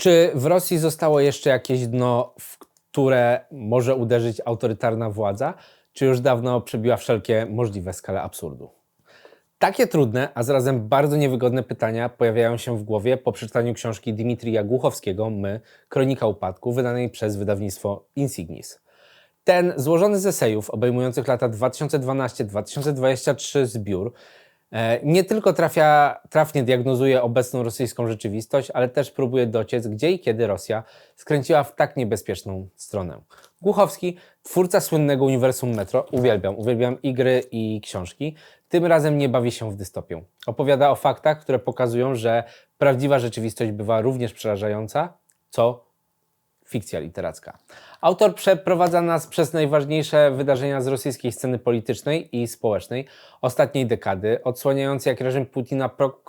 Czy w Rosji zostało jeszcze jakieś dno, w które może uderzyć autorytarna władza, czy już dawno przebiła wszelkie możliwe skale absurdu? Takie trudne, a zarazem bardzo niewygodne pytania pojawiają się w głowie po przeczytaniu książki Dimitrija Głuchowskiego My, Kronika Upadku, wydanej przez wydawnictwo Insignis. Ten złożony z esejów obejmujących lata 2012-2023 zbiór nie tylko trafia, trafnie diagnozuje obecną rosyjską rzeczywistość, ale też próbuje dociec, gdzie i kiedy Rosja skręciła w tak niebezpieczną stronę. Głuchowski, twórca słynnego uniwersum Metro, uwielbiam, uwielbiam i gry i książki, tym razem nie bawi się w dystopię. Opowiada o faktach, które pokazują, że prawdziwa rzeczywistość bywa również przerażająca, co fikcja literacka. Autor przeprowadza nas przez najważniejsze wydarzenia z rosyjskiej sceny politycznej i społecznej ostatniej dekady, odsłaniając jak reżim Putina pro,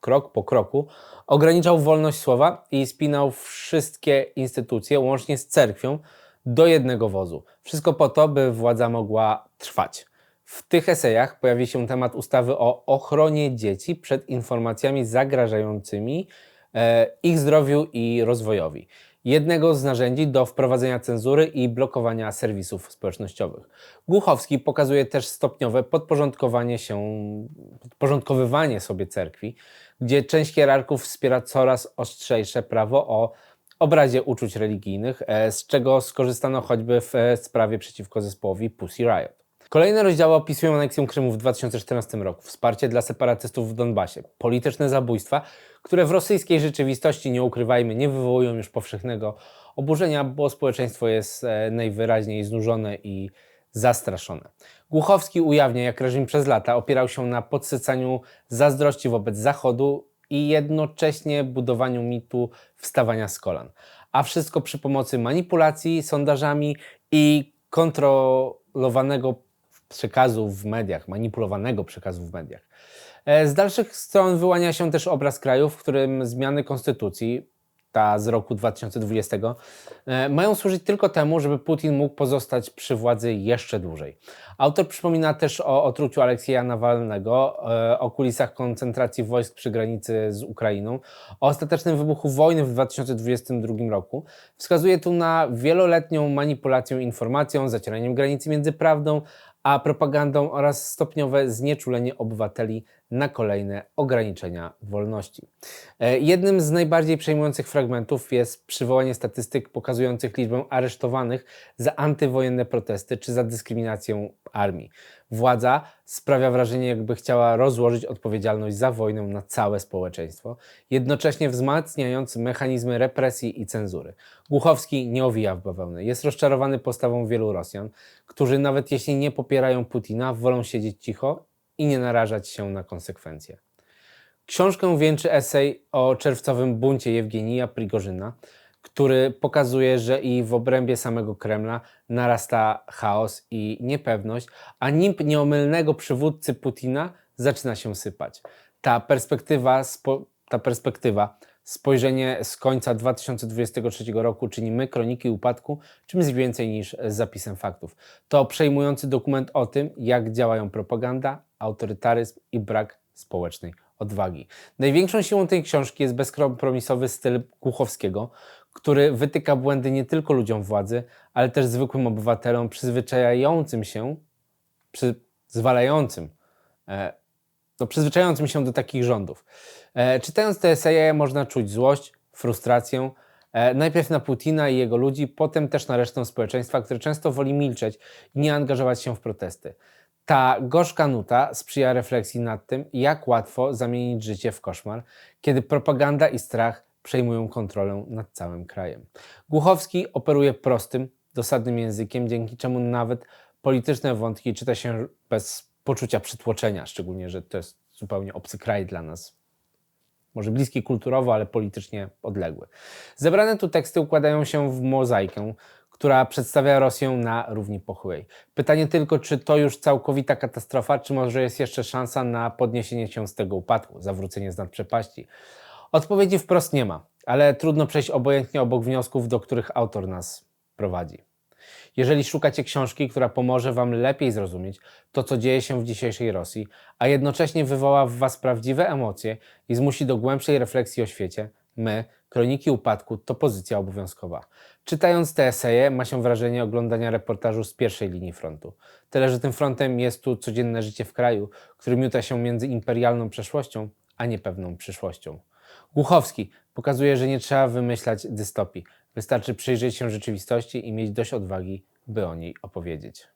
krok po kroku ograniczał wolność słowa i spinał wszystkie instytucje, łącznie z cerkwią, do jednego wozu. Wszystko po to, by władza mogła trwać. W tych esejach pojawi się temat ustawy o ochronie dzieci przed informacjami zagrażającymi e, ich zdrowiu i rozwojowi. Jednego z narzędzi do wprowadzenia cenzury i blokowania serwisów społecznościowych. Głuchowski pokazuje też stopniowe podporządkowanie się, podporządkowywanie sobie cerkwi, gdzie część hierarchów wspiera coraz ostrzejsze prawo o obrazie uczuć religijnych, e, z czego skorzystano choćby w e, sprawie przeciwko zespołowi Pussy Riot. Kolejne rozdziały opisują aneksję Krymu w 2014 roku, wsparcie dla separatystów w Donbasie, polityczne zabójstwa, które w rosyjskiej rzeczywistości, nie ukrywajmy, nie wywołują już powszechnego oburzenia, bo społeczeństwo jest e, najwyraźniej znużone i zastraszone. Głuchowski ujawnia, jak reżim przez lata opierał się na podsycaniu zazdrości wobec Zachodu i jednocześnie budowaniu mitu wstawania z kolan. A wszystko przy pomocy manipulacji sondażami i kontrolowanego przekazu w mediach, manipulowanego przekazu w mediach. E, z dalszych stron wyłania się też obraz kraju, w którym zmiany konstytucji, ta z roku 2020, e, mają służyć tylko temu, żeby Putin mógł pozostać przy władzy jeszcze dłużej. Autor przypomina też o otruciu Aleksieja Nawalnego, e, o kulisach koncentracji wojsk przy granicy z Ukrainą, o ostatecznym wybuchu wojny w 2022 roku. Wskazuje tu na wieloletnią manipulację informacją, zacieraniem granicy między prawdą a propagandą oraz stopniowe znieczulenie obywateli na kolejne ograniczenia wolności. E, jednym z najbardziej przejmujących fragmentów jest przywołanie statystyk pokazujących liczbę aresztowanych za antywojenne protesty czy za dyskryminację armii. Władza sprawia wrażenie, jakby chciała rozłożyć odpowiedzialność za wojnę na całe społeczeństwo, jednocześnie wzmacniając mechanizmy represji i cenzury. Głuchowski nie owija w bawełnę. Jest rozczarowany postawą wielu Rosjan, którzy nawet jeśli nie popierają Putina, wolą siedzieć cicho i nie narażać się na konsekwencje. Książkę wieńczy esej o czerwcowym buncie Jewgenija Prigorzyna, który pokazuje, że i w obrębie samego Kremla narasta chaos i niepewność, a nimb nieomylnego przywódcy Putina zaczyna się sypać. Ta perspektywa, ta perspektywa spojrzenie z końca 2023 roku czyni my kroniki upadku czymś więcej niż zapisem faktów. To przejmujący dokument o tym, jak działają propaganda, autorytaryzm i brak społecznej odwagi. Największą siłą tej książki jest bezkompromisowy styl Głuchowskiego, który wytyka błędy nie tylko ludziom władzy, ale też zwykłym obywatelom przyzwyczajającym się, przyzwalającym, e, no, przyzwyczajającym się do takich rządów. E, czytając te eseje można czuć złość, frustrację, e, najpierw na Putina i jego ludzi, potem też na resztę społeczeństwa, które często woli milczeć i nie angażować się w protesty. Ta gorzka nuta sprzyja refleksji nad tym, jak łatwo zamienić życie w koszmar, kiedy propaganda i strach przejmują kontrolę nad całym krajem. Głuchowski operuje prostym, dosadnym językiem, dzięki czemu nawet polityczne wątki czyta się bez poczucia przytłoczenia, szczególnie, że to jest zupełnie obcy kraj dla nas. Może bliski kulturowo, ale politycznie odległy. Zebrane tu teksty układają się w mozaikę, która przedstawia Rosję na równi pochyłej. Pytanie tylko, czy to już całkowita katastrofa, czy może jest jeszcze szansa na podniesienie się z tego upadku, zawrócenie z nad przepaści. Odpowiedzi wprost nie ma, ale trudno przejść obojętnie obok wniosków, do których autor nas prowadzi. Jeżeli szukacie książki, która pomoże Wam lepiej zrozumieć to, co dzieje się w dzisiejszej Rosji, a jednocześnie wywoła w Was prawdziwe emocje i zmusi do głębszej refleksji o świecie, My, Kroniki Upadku to pozycja obowiązkowa. Czytając te eseje ma się wrażenie oglądania reportażu z pierwszej linii frontu. Tyle, że tym frontem jest tu codzienne życie w kraju, który miuta się między imperialną przeszłością a niepewną przyszłością. Głuchowski pokazuje, że nie trzeba wymyślać dystopii. Wystarczy przyjrzeć się rzeczywistości i mieć dość odwagi, by o niej opowiedzieć.